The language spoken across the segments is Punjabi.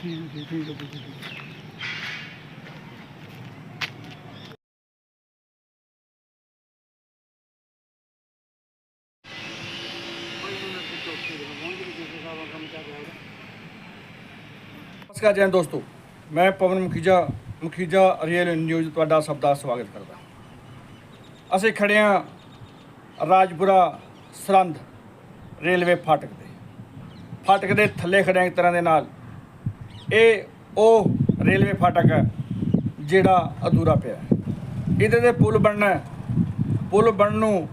ਠੀਕ ਹੈ ਠੀਕ ਹੈ ਠੀਕ ਹੈ ਨਮਸਕਾਰ ਜੈ ਦੋਸਤੋ ਮੈਂ ਪਵਨ ਮੁਖੀਜਾ ਮੁਖੀਜਾ ਰੀਅਲ ਨਿਊਜ਼ ਤੁਹਾਡਾ ਸਭ ਦਾ ਸਵਾਗਤ ਕਰਦਾ ਅਸੀਂ ਖੜੇ ਹਾਂ ਰਾਜਪੁਰਾ ਸਰੰਦ ਰੇਲਵੇ ਫਾਟਕ ਦੇ ਫਾਟਕ ਦੇ ਥੱਲੇ ਖੜੇ ਇੱਕ ਤਰ੍ਹਾਂ ਦੇ ਨਾਲ ਇਹ ਉਹ ਰੇਲਵੇ ਫਾਟਕ ਹੈ ਜਿਹੜਾ ਅਧੂਰਾ ਪਿਆ ਹੈ। ਇਹਦੇ ਤੇ ਪੁਲ ਬਣਨਾ ਪੁਲ ਬਣਨ ਨੂੰ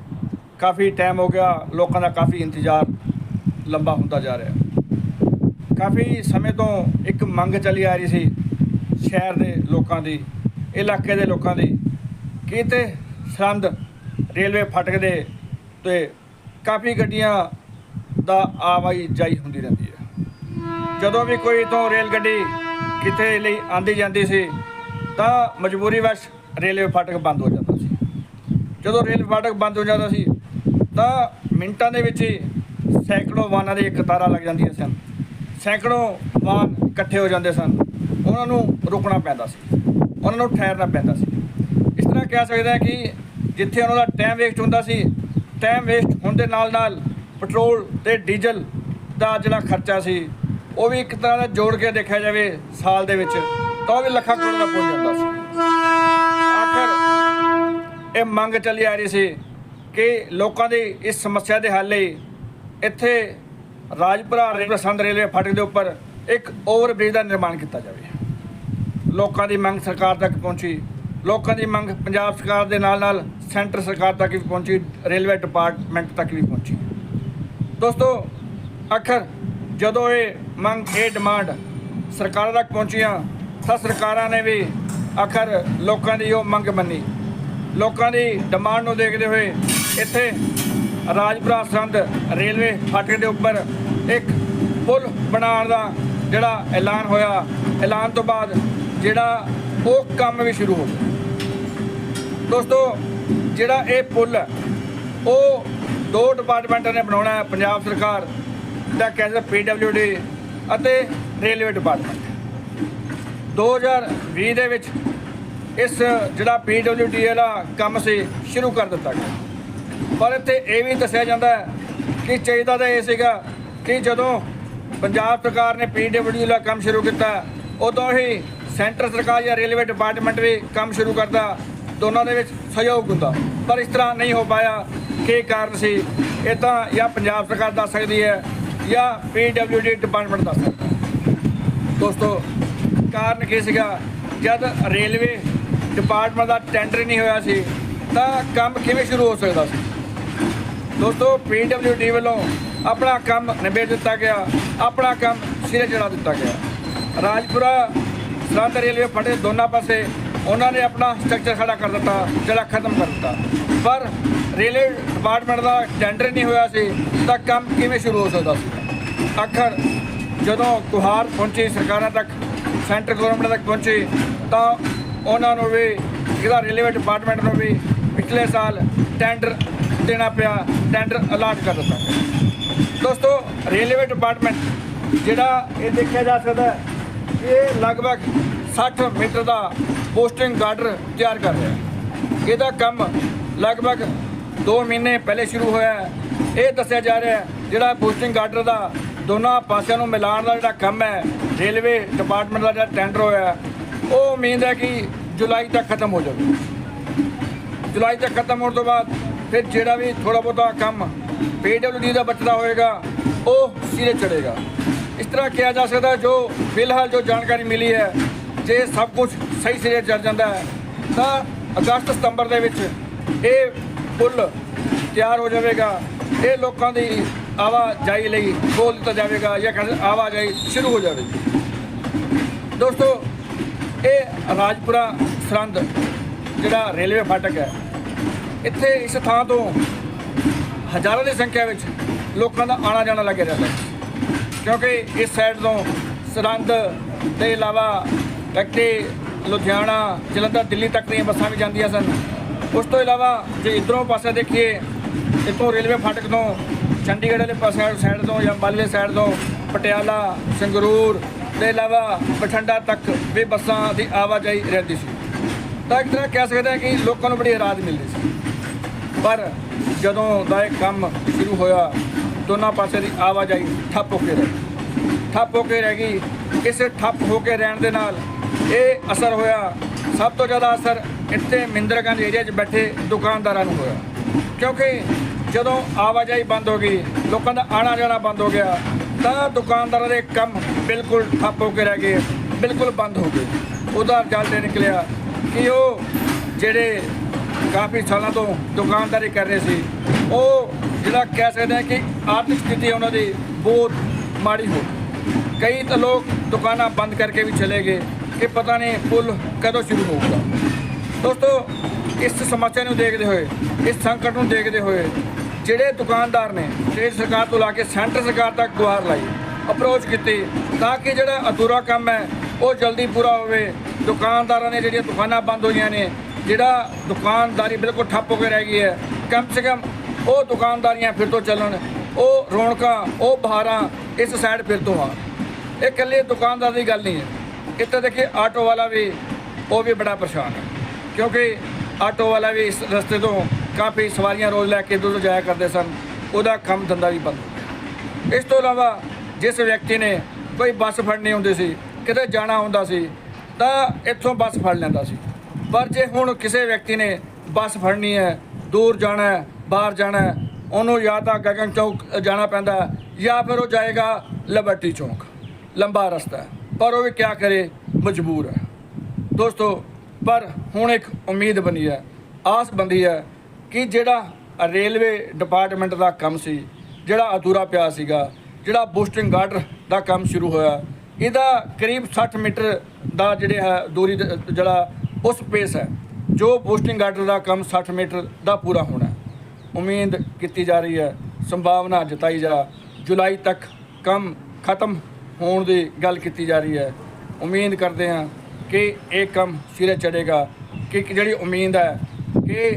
ਕਾਫੀ ਟਾਈਮ ਹੋ ਗਿਆ। ਲੋਕਾਂ ਦਾ ਕਾਫੀ ਇੰਤਜ਼ਾਰ ਲੰਬਾ ਹੁੰਦਾ ਜਾ ਰਿਹਾ ਕਾਫੀ ਸਮੇਂ ਤੋਂ ਇੱਕ ਮੰਗ ਚੱਲੀ ਆ ਰਹੀ ਸੀ ਸ਼ਹਿਰ ਦੇ ਲੋਕਾਂ ਦੀ, ਇਲਾਕੇ ਦੇ ਲੋਕਾਂ ਦੀ ਕਿ ਤੇ ਸਰੰਦ ਰੇਲਵੇ ਫਾਟਕ ਦੇ ਤੇ ਕਾਫੀ ਗੱਡੀਆਂ ਦਾ ਆਵਾਜਾਈ ਜਾਈ ਹੁੰਦੀ ਰਹਿੰਦੀ ਜਦੋਂ ਵੀ ਕੋਈ ਤੋਂ ਰੇਲ ਗੱਡੀ ਕਿਤੇ ਲਈ ਆਂਦੀ ਜਾਂਦੀ ਸੀ, ਤਾਂ ਮਜ਼ਬੂਰੀ ਵਸ਼ ਰੇਲਵੇ ਫਾਟਕ ਬੰਦ ਹੋ ਜਾਂਦਾ ਸੀ। ਜਦੋਂ ਰੇਲ ਫਾਟਕ ਬੰਦ ਹੋ ਜਾਂਦਾ ਸੀ, ਤਾਂ ਮਿੰਟਾਂ ਦੇ ਵਿੱਚ ਹੀ ਸੈਂਕੜੋ ਵਾਹਨਾਂ ਦੀ ਕਤਾਰਾਂ ਲੱਗ ਜਾਂਦੀਆਂ ਸਨ। ਸੈਂਕੜੋ ਵਾਹਨ ਇਕੱਠੇ ਹੋ ਜਾਂਦੇ ਸਨ। ਉਹਨਾਂ ਨੂੰ ਰੁਕਣਾ ਪੈਂਦਾ ਸੀ। ਉਹਨਾਂ ਨੂੰ ਠਹਿਰਨਾ ਪੈਂਦਾ ਸੀ। ਇਸ ਤਰ੍ਹਾਂ ਕਹਿ ਸਕਦੇ ਹਾਂ ਕਿ ਜਿੱਥੇ ਉਹਨਾਂ ਦਾ ਟਾਈਮ ਵੇਸਟ ਹੁੰਦਾ ਸੀ ਟਾਈਮ ਵੇਸਟ ਹੋਣ ਦੇ ਨਾਲ ਨਾਲ ਪੈਟਰੋਲ ਤੇ ਡੀਜ਼ਲ ਦਾ ਜਿਹੜਾ ਖਰਚਾ ਸੀ ਉਹ ਵੀ ਇੱਕ ਤਰ੍ਹਾਂ ਦਾ ਜੋੜ ਕੇ ਦੇਖਿਆ ਜਾਵੇ ਸਾਲ ਦੇ ਵਿੱਚ, ਤਾਂ ਉਹ ਵੀ ਲੱਖਾਂ ਕਰੋੜ ਦਾ ਪਹੁੰਚ ਜਾਂਦਾ ਸੀ। ਆਖਰ ਇਹ ਮੰਗ ਚੱਲੀ ਆ ਰਹੀ ਸੀ ਕਿ ਲੋਕਾਂ ਦੀ ਇਸ ਸਮੱਸਿਆ ਦੇ ਹੱਲ ਲਈ ਇੱਥੇ ਰਾਜਪੁਰਾ ਰੇਲਵੇ ਸੰਦ ਰੇਲਵੇ ਫਾਟਕ ਦੇ ਉੱਪਰ ਇੱਕ ਓਵਰ ਬ੍ਰਿਜ ਦਾ ਨਿਰਮਾਣ ਕੀਤਾ ਜਾਵੇ। ਲੋਕਾਂ ਦੀ ਮੰਗ ਸਰਕਾਰ ਤੱਕ ਪਹੁੰਚੀ। ਲੋਕਾਂ ਦੀ ਮੰਗ ਪੰਜਾਬ ਸਰਕਾਰ ਦੇ ਨਾਲ ਨਾਲ ਸੈਂਟਰ ਸਰਕਾਰ ਤੱਕ ਵੀ ਪਹੁੰਚੀ, ਰੇਲਵੇ ਡਿਪਾਰਟਮੈਂਟ ਤੱਕ ਵੀ ਪਹੁੰਚੀ। ਦੋਸਤੋ, ਆਖਰ ਜਦੋਂ ਇਹ ਮੰਗ, ਇਹ ਡਿਮਾਂਡ ਸਰਕਾਰਾਂ ਤੱਕ ਪਹੁੰਚੀਆਂ, ਤਾਂ ਸਰਕਾਰਾਂ ਨੇ ਵੀ ਆਖਰ ਲੋਕਾਂ ਦੀ ਉਹ ਮੰਗ ਮੰਨੀ। ਲੋਕਾਂ ਦੀ ਡਿਮਾਂਡ ਨੂੰ ਦੇਖਦੇ ਹੋਏ ਇੱਥੇ ਰਾਜਪੁਰਾ ਸੰਦ ਰੇਲਵੇ ਫਾਟਕ ਦੇ ਉੱਪਰ ਇੱਕ ਪੁਲ ਬਣਾਉਣ ਦਾ ਜਿਹੜਾ ਐਲਾਨ ਹੋਇਆ, ਐਲਾਨ ਤੋਂ ਬਾਅਦ ਜਿਹੜਾ ਉਹ ਕੰਮ ਵੀ ਸ਼ੁਰੂ ਹੋ ਗਿਆ। ਦੋਸਤੋ, ਜਿਹੜਾ ਇਹ ਪੁਲ, ਉਹ ਦੋ ਡਿਪਾਰਟਮੈਂਟਾਂ ਨੇ ਬਣਾਉਣਾ ਹੈ, ਪੰਜਾਬ ਸਰਕਾਰ ਦਾ ਕਹਿੰਦਾ ਪੀਡਬਲਯੂਡੀ ਅਤੇ ਰੇਲਵੇ ਡਿਪਾਰਟਮੈਂਟ। 2020 ਦੇ ਵਿੱਚ ਇਸ ਜਿਹੜਾ ਪੀਡਬਲਯੂਡੀ ਵਾਲਾ ਕੰਮ ਸੀ, ਸ਼ੁਰੂ ਕਰ ਦਿੱਤਾ ਗਿਆ। ਪਰ ਇੱਥੇ ਇਹ ਵੀ ਦੱਸਿਆ ਜਾਂਦਾ ਹੈ ਕਿ ਚਾਹੀਦਾ ਤਾਂ ਇਹ ਸੀਗਾ ਕਿ ਜਦੋਂ ਪੰਜਾਬ ਸਰਕਾਰ ਨੇ ਪੀਡਬਲਯੂ ਦਾ ਕੰਮ ਸ਼ੁਰੂ ਕੀਤਾ, ਉਦੋਂ ਹੀ ਸੈਂਟਰ ਸਰਕਾਰ ਜਾਂ ਰੇਲਵੇ ਡਿਪਾਰਟਮੈਂਟ ਵੀ ਕੰਮ ਸ਼ੁਰੂ ਕਰਦਾ, ਦੋਨਾਂ ਦੇ ਵਿੱਚ ਸਹਿਯੋਗ ਹੁੰਦਾ। ਪਰ ਇਸ ਤਰ੍ਹਾਂ ਨਹੀਂ ਹੋ ਪਾਇਆ, ਕੀ ਕਾਰਨ ਸੀ, ਇਹ ਤਾਂ ਜਾਂ ਪੰਜਾਬ ਸਰਕਾਰ ਦੱਸ ਸਕਦੀ ਹੈ ਜਾਂ ਪੀਡਬਲਯੂਡੀ ਡਿਪਾਰਟਮੈਂਟ ਦੱਸ ਸਕਦਾ ਹੈ। ਦੋਸਤੋ, ਕਾਰਨ ਕੀ ਸੀਗਾ? ਜਦ ਰੇਲਵੇ ਡਿਪਾਰਟਮੈਂਟ ਦਾ ਟੈਂਡਰ ਨਹੀਂ ਹੋਇਆ ਸੀ, ਤਾਂ ਕੰਮ ਕਿਵੇਂ ਸ਼ੁਰੂ ਹੋ ਸਕਦਾ ਸੀ? ਦੋਸਤੋ ਪੀਡਬਲਯੂਡੀ ਵੱਲੋਂ ਆਪਣਾ ਕੰਮ ਨਿਬੇੜ ਦਿੱਤਾ ਗਿਆ, ਆਪਣਾ ਕੰਮ ਸਿਰੇ ਚੜਾ ਦਿੱਤਾ ਗਿਆ। ਰਾਜਪੁਰਾ ਸਰਹੰਦ ਰੇਲਵੇ ਫੜੇ ਦੋਨਾਂ ਪਾਸੇ, ਉਹਨਾਂ ਨੇ ਆਪਣਾ ਸਟਰਕਚਰ ਖੜਾ ਕਰ ਦਿੱਤਾ, ਜਿਹੜਾ ਖਤਮ ਕਰ ਦਿੱਤਾ। ਪਰ ਰੇਲਵੇ ਡਿਪਾਰਟਮੈਂਟ ਦਾ ਟੈਂਡਰ ਨਹੀਂ ਹੋਇਆ ਸੀ, ਤਾਂ ਕੰਮ ਕਿਵੇਂ ਸ਼ੁਰੂ ਹੋ ਸਕਦਾ ਸੀ? ਆਖਰ ਜਦੋਂ ਗੁਹਾਰ ਪਹੁੰਚੀ, ਸਰਕਾਰਾਂ ਤੱਕ, ਸੈਂਟਰ ਗਵਰਨਮੈਂਟ ਤੱਕ ਪਹੁੰਚੀ, ਤਾਂ ਉਹਨਾਂ ਨੂੰ ਵੀ, ਇਹਦਾ ਰੇਲਵੇ ਡਿਪਾਰਟਮੈਂਟ ਨੂੰ ਵੀ ਪਿਛਲੇ ਸਾਲ ਟੈਂਡਰ ਦੇਣਾ ਪਿਆ ਟੈਂਡਰ ਅਲਾਟ ਕਰ ਦਿੱਤਾ ਗਿਆ। ਦੋਸਤੋ ਰੇਲਵੇ ਡਿਪਾਰਟਮੈਂਟ ਜਿਹੜਾ ਇਹ ਦੇਖਿਆ ਜਾ ਸਕਦਾ ਇਹ ਲਗਭਗ 60 ਮੀਟਰ ਦਾ ਪੋਸਟਿੰਗ ਗਾਰਡਰ ਤਿਆਰ ਕਰ ਰਿਹਾ ਇਹਦਾ ਕੰਮ ਲਗਭਗ 2 ਮਹੀਨੇ ਪਹਿਲੇ ਸ਼ੁਰੂ ਹੋਇਆ ਇਹ ਦੱਸਿਆ ਜਾ ਰਿਹਾ ਜਿਹੜਾ ਪੋਸਟਿੰਗ ਗਾਰਡਰ ਦਾ ਦੋਨਾਂ ਪਾਸਿਆਂ ਨੂੰ ਮਿਲਾਉਣ ਦਾ ਜਿਹੜਾ ਕੰਮ ਹੈ, ਰੇਲਵੇ ਡਿਪਾਰਟਮੈਂਟ ਦਾ ਜਿਹੜਾ ਟੈਂਡਰ ਹੋਇਆ, ਉਹ ਉਮੀਦ ਹੈ ਕਿ ਜੁਲਾਈ ਤੱਕ ਖਤਮ ਹੋ ਜਾਵੇ ਜੁਲਾਈ ਤੱਕ ਖਤਮ ਹੋਣ ਤੋਂ ਬਾਅਦ ਫਿਰ ਜਿਹੜਾ ਵੀ ਥੋੜਾ ਬਹੁਤਾ ਕੰਮ ਪੀਡਬਲਯੂਡੀ ਦਾ ਬਚਦਾ ਹੋਏਗਾ, ਉਹ ਸਿਰੇ ਚੜੇਗਾ ਇਸ ਤਰ੍ਹਾਂ ਕਿਹਾ ਜਾ ਸਕਦਾ ਜੋ ਫਿਲਹਾਲ ਜੋ ਜਾਣਕਾਰੀ ਮਿਲੀ ਹੈ, ਜੇ ਸਭ ਕੁਝ ਸਹੀ ਸਿਰੇ ਚੜ ਜਾਂਦਾ ਹੈ, ਤਾਂ ਅਗਸਤ ਸਤੰਬਰ ਦੇ ਵਿੱਚ ਇਹ ਪੁਲ ਤਿਆਰ ਹੋ ਜਾਵੇਗਾ। ਇਹ ਲੋਕਾਂ ਦੀ ਆਵਾਜਾਈ ਲਈ ਖੋਲ ਦਿੱਤਾ ਜਾਵੇਗਾ ਜਾਂ ਕਹਿੰਦੇ ਆਵਾਜਾਈ ਸ਼ੁਰੂ ਹੋ ਜਾਵੇਗੀ। ਦੋਸਤੋ, ਇਹ ਰਾਜਪੁਰਾ ਸਰੰਦ, ਜਿਹੜਾ ਰੇਲਵੇ ਫਾਟਕ ਹੈ, ਇੱਥੇ ਇਸ ਥਾਂ ਤੋਂ ਹਜ਼ਾਰਾਂ ਦੀ ਸੰਖਿਆ ਵਿੱਚ ਲੋਕਾਂ ਦਾ ਆਣਾ ਜਾਣਾ ਲੱਗਿਆ ਰਹਿੰਦਾ ਕਿਉਂਕਿ ਇਸ ਸਾਈਡ ਤੋਂ ਸਰੰਦ ਦੇ ਇਲਾਵਾ ਕੱਟੇ ਲੁਧਿਆਣਾ, ਜਲੰਧਰ, ਦਿੱਲੀ ਤੱਕ ਦੀਆਂ ਬੱਸਾਂ ਵੀ ਜਾਂਦੀਆਂ ਸਨ। ਉਸ ਤੋਂ ਇਲਾਵਾ ਜੇ ਇਧਰੋਂ ਪਾਸੇ ਦੇਖੀਏ, ਇੱਥੋਂ ਰੇਲਵੇ ਫਾਟਕ ਤੋਂ ਚੰਡੀਗੜ੍ਹ ਵਾਲੇ ਪਾਸੇ ਸਾਈਡ ਤੋਂ ਜਾਂ ਅੰਬਾਲੇ ਵਾਲੀ ਸਾਈਡ ਤੋਂ ਪਟਿਆਲਾ, ਸੰਗਰੂਰ ਦੇ ਇਲਾਵਾ ਬਠਿੰਡਾ ਤੱਕ ਵੀ ਬੱਸਾਂ ਦੀ ਆਵਾਜਾਈ ਰਹਿੰਦੀ ਸੀ। ਤਾਂ ਇੱਕ ਤਰ੍ਹਾਂ ਕਹਿ ਸਕਦੇ ਹਾਂ ਕਿ ਲੋਕਾਂ ਨੂੰ ਬੜੀ ਰਾਹਤ ਮਿਲਦੀ ਸੀ। ਪਰ ਜਦੋਂ ਦਾ ਇਹ ਕੰਮ ਸ਼ੁਰੂ ਹੋਇਆ, ਦੋਨਾਂ ਪਾਸੇ ਦੀ ਆਵਾਜਾਈ ਠੱਪ ਹੋ ਕੇ ਰਹਿ ਗਈ। ਠੱਪ ਹੋ ਕੇ ਰਹਿ ਗਈ। ਇਸ ਠੱਪ ਹੋ ਕੇ ਰਹਿਣ ਦੇ ਨਾਲ ਇਹ ਅਸਰ ਹੋਇਆ। ਸਭ ਤੋਂ ਜ਼ਿਆਦਾ ਅਸਰ ਇੱਥੇ ਮਿੰਦਰਗੰਜ ਏਰੀਆ 'ਚ ਬੈਠੇ ਦੁਕਾਨਦਾਰਾਂ ਨੂੰ ਹੋਇਆ। ਕਿਉਂਕਿ ਜਦੋਂ ਆਵਾਜਾਈ ਬੰਦ ਹੋ ਗਈ, ਲੋਕਾਂ ਦਾ ਆਣਾ ਜਾਣਾ ਬੰਦ ਹੋ ਗਿਆ, ਤਾਂ ਦੁਕਾਨਦਾਰਾਂ ਦੇ ਕੰਮ ਬਿਲਕੁਲ ਠੱਪ ਹੋ ਕੇ ਰਹਿ ਗਏ, ਬਿਲਕੁਲ ਬੰਦ ਹੋ ਗਏ ਉਹਦਾ ਰਿਜ਼ਲਟ ਇਹ ਨਿਕਲਿਆ ਕਿ ਉਹ ਜਿਹੜੇ ਕਾਫੀ ਸਾਲਾਂ ਤੋਂ ਦੁਕਾਨਦਾਰੀ ਕਰ ਰਹੇ ਸੀ, ਉਹ ਜਿਹੜਾ ਕਹਿ ਸਕਦੇ ਹਾਂ ਕਿ ਆਰਥਿਕ ਸਥਿਤੀ ਉਹਨਾਂ ਦੀ ਬਹੁਤ ਮਾੜੀ ਹੋ ਗਈ। ਕਈ ਤਾਂ ਲੋਕ ਦੁਕਾਨਾਂ ਬੰਦ ਕਰਕੇ ਵੀ ਚਲੇ ਗਏ ਕਿ ਪਤਾ ਨਹੀਂ ਪੁੱਲ ਕਦੋਂ ਸ਼ੁਰੂ ਹੋਊਗਾ ਦੋਸਤੋ ਇਸ ਸਮੱਸਿਆ ਨੂੰ ਦੇਖਦੇ ਹੋਏ, ਇਸ ਸੰਕਟ ਨੂੰ ਦੇਖਦੇ ਹੋਏ ਜਿਹੜੇ ਦੁਕਾਨਦਾਰ ਨੇ ਸਟੇਟ ਸਰਕਾਰ ਤੋਂ ਲਾ ਕੇ ਸੈਂਟਰ ਸਰਕਾਰ ਤੱਕ ਗੁਹਾਰ ਲਾਈ ਅਪਰੋਚ ਕੀਤੀ ਤਾਂ ਕਿ ਜਿਹੜਾ ਅਧੂਰਾ ਕੰਮ ਹੈ, ਉਹ ਜਲਦੀ ਪੂਰਾ ਹੋਵੇ। ਦੁਕਾਨਦਾਰਾਂ ਨੇ ਜਿਹੜੀਆਂ ਦੁਕਾਨਾਂ ਬੰਦ ਹੋਈਆਂ ਨੇ, ਜਿਹੜਾ ਦੁਕਾਨਦਾਰੀ ਬਿਲਕੁਲ ਠੱਪ ਹੋ ਕੇ ਰਹਿ ਗਈ ਹੈ, ਕਮ ਸੇ ਕਮ ਉਹ ਦੁਕਾਨਦਾਰੀਆਂ ਫਿਰ ਤੋਂ ਚੱਲਣ, ਉਹ ਰੌਣਕਾਂ, ਉਹ ਬਹਾਰਾਂ ਇਸ ਸਾਈਡ ਫਿਰ ਤੋਂ ਆ। ਇਹ ਇਕੱਲੇ ਦੁਕਾਨਦਾਰ ਦੀ ਗੱਲ ਨਹੀਂ ਹੈ। ਇੱਥੇ ਦੇਖੀਏ ਆਟੋ ਵਾਲਾ ਵੀ, ਉਹ ਵੀ ਬੜਾ ਪਰੇਸ਼ਾਨ ਹੈ। ਕਿਉਂਕਿ ਆਟੋ ਵਾਲਾ ਵੀ ਇਸ ਰਸਤੇ ਤੋਂ ਕਾਫੀ ਸਵਾਰੀਆਂ ਰੋਜ਼ ਲੈ ਕੇ ਇੱਧਰ ਉੱਧਰ ਜਾਇਆ ਕਰਦੇ ਸਨ। ਉਹਦਾ ਕੰਮ ਧੰਦਾ ਵੀ ਬੰਦ। ਇਸ ਤੋਂ ਇਲਾਵਾ ਜਿਸ ਵਿਅਕਤੀ ਨੇ ਕੋਈ ਬੱਸ ਫੜਨੀ ਹੁੰਦੀ ਸੀ, ਕਿਤੇ ਜਾਣਾ ਹੁੰਦਾ ਸੀ, ਤਾਂ ਇੱਥੋਂ ਬੱਸ ਫੜ ਲੈਂਦਾ ਸੀ। ਪਰ ਜੇ ਹੁਣ ਕਿਸੇ ਵਿਅਕਤੀ ਨੇ ਬੱਸ ਫੜਨੀ ਹੈ, ਦੂਰ ਜਾਣਾ ਹੈ, ਬਾਹਰ ਜਾਣਾ ਹੈ, ਉਹਨੂੰ ਜਾਂ ਤਾਂ ਗਗਨ ਚੌਕ ਜਾਣਾ ਪੈਂਦਾ ਜਾਂ ਫਿਰ ਉਹ ਜਾਏਗਾ ਲਬਰਟੀ ਚੌਕ। ਲੰਬਾ ਰਸਤਾ ਪਰ ਉਹ ਵੀ ਕਿਆ ਕਰੇ, ਮਜਬੂਰ ਹੈ। ਦੋਸਤੋ ਪਰ ਹੁਣ ਇੱਕ ਉਮੀਦ ਬਣੀ ਹੈ, ਆਸ ਬੰਦੀ ਹੈ ਕਿ ਜਿਹੜਾ ਰੇਲਵੇ ਡਿਪਾਰਟਮੈਂਟ ਦਾ ਕੰਮ ਸੀ, ਜਿਹੜਾ ਅਧੂਰਾ ਪਿਆ ਸੀਗਾ, ਜਿਹੜਾ ਬੂਸਟਿੰਗ ਗਾਰਡਰ ਦਾ ਕੰਮ ਸ਼ੁਰੂ ਹੋਇਆ, ਇਹਦਾ ਕਰੀਬ 60 ਮੀਟਰ ਦਾ ਜਿਹੜੇ ਹੈ ਦੂਰੀ ਜਿਹੜਾ ਉਸ ਪੇਸ ਹੈ, ਜੋ ਬੂਸਟਿੰਗ ਗਾਰਡਰ ਦਾ ਕੰਮ 60 ਮੀਟਰ ਦਾ ਪੂਰਾ ਹੋਣਾ ਉਮੀਦ ਕੀਤੀ ਜਾ ਰਹੀ ਹੈ, ਸੰਭਾਵਨਾ ਜਤਾਈ ਜਾ, ਜੁਲਾਈ ਤੱਕ ਕੰਮ ਖਤਮ ਹੋਣ ਦੀ ਗੱਲ ਕੀਤੀ ਜਾ ਰਹੀ ਹੈ। ਉਮੀਦ ਕਰਦੇ ਹਾਂ ਕਿ ਇਹ ਕੰਮ ਸਿਰੇ ਚੜੇਗਾ ਕਿ ਜਿਹੜੀ ਉਮੀਦ ਹੈ ਕਿ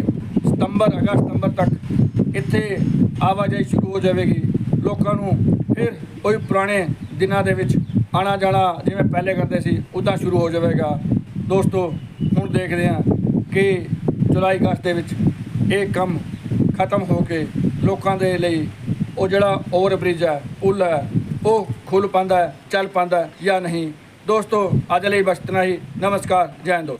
ਸਤੰਬਰ, ਅਗਸਤ, ਸਤੰਬਰ ਤੱਕ ਇੱਥੇ ਆਵਾਜਾਈ ਸ਼ੁਰੂ ਹੋ ਜਾਵੇਗੀ। ਲੋਕਾਂ ਨੂੰ ਫਿਰ ਕੋਈ ਪੁਰਾਣੇ ਦਿਨਾਂ ਦੇ ਵਿੱਚ ਆਣਾ ਜਾਣਾ ਜਿਵੇਂ ਪਹਿਲੇ ਕਰਦੇ ਸੀ, ਉਦਾਂ ਸ਼ੁਰੂ ਹੋ ਜਾਵੇਗਾ। ਦੋਸਤੋ, ਹੁਣ ਦੇਖਦੇ ਹਾਂ ਕਿ ਜੁਲਾਈ, ਅਗਸਤ ਦੇ ਵਿੱਚ ਇਹ ਕੰਮ ਖਤਮ ਹੋ ਕੇ ਲੋਕਾਂ ਦੇ ਲਈ ਉਹ ਜਿਹੜਾ ਓਵਰ ਬ੍ਰਿਜ ਹੈ, ਪੁਲ ਹੈ, ਉਹ ਖੁੱਲ ਪਾਉਂਦਾ ਚੱਲ ਪਾਉਂਦਾ ਜਾਂ ਨਹੀਂ ਦੋਸਤੋ ਅੱਜ ਲਈ ਬਸ ਇਤਨਾ ਹੀ। ਨਮਸਕਾਰ ਜੈ ਹਿੰਦ